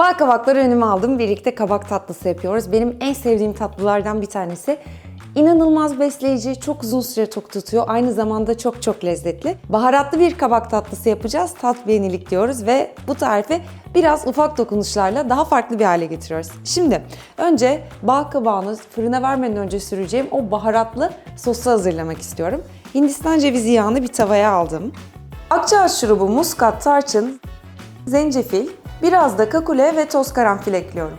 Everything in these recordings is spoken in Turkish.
Bal kabakları önüme aldım. Birlikte kabak tatlısı yapıyoruz. Benim en sevdiğim tatlılardan bir tanesi. İnanılmaz besleyici, çok uzun süre tok tutuyor. Aynı zamanda çok çok lezzetli. Baharatlı bir kabak tatlısı yapacağız. Tat beğenilik diyoruz ve bu tarifi biraz ufak dokunuşlarla daha farklı bir hale getiriyoruz. Şimdi önce bal kabağını fırına vermeden önce süreceğim o baharatlı sosu hazırlamak istiyorum. Hindistan cevizi yağını bir tavaya aldım. Akçaağaç şurubu, muskat, tarçın, zencefil, biraz da kakule ve toz karanfil ekliyorum.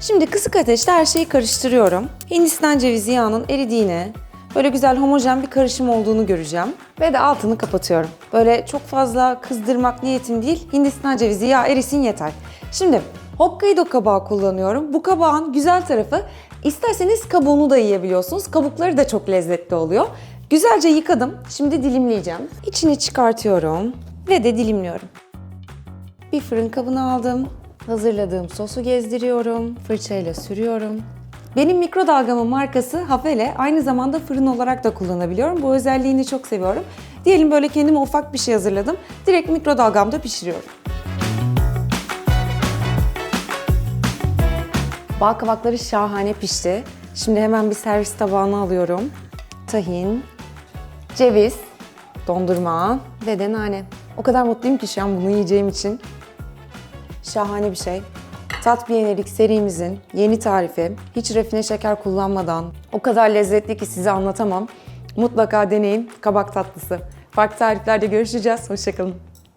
Şimdi kısık ateşte her şeyi karıştırıyorum. Hindistan cevizi yağının eridiğini, böyle güzel homojen bir karışım olduğunu göreceğim. Ve de altını kapatıyorum. Böyle çok fazla kızdırmak niyetim değil, Hindistan cevizi yağı erisin yeter. Şimdi Hokkaido kabağı kullanıyorum. Bu kabağın güzel tarafı isterseniz kabuğunu da yiyebiliyorsunuz. Kabukları da çok lezzetli oluyor. Güzelce yıkadım. Şimdi dilimleyeceğim. İçini çıkartıyorum ve de dilimliyorum. Bir fırın kabını aldım. Hazırladığım sosu gezdiriyorum. Fırçayla sürüyorum. Benim mikrodalgamın markası Hafele. Aynı zamanda fırın olarak da kullanabiliyorum. Bu özelliğini çok seviyorum. Diyelim böyle kendime ufak bir şey hazırladım. Direkt mikrodalgamda pişiriyorum. Bal kabakları şahane pişti. Şimdi hemen bir servis tabağına alıyorum. Tahin, ceviz, dondurma ve de nane. O kadar mutluyum ki şu an bunu yiyeceğim için. Şahane bir şey. Tat bir yenilik serimizin yeni tarifi. Hiç rafine şeker kullanmadan. O kadar lezzetli ki size anlatamam. Mutlaka deneyin kabak tatlısı. Farklı tariflerde görüşeceğiz. Hoşçakalın.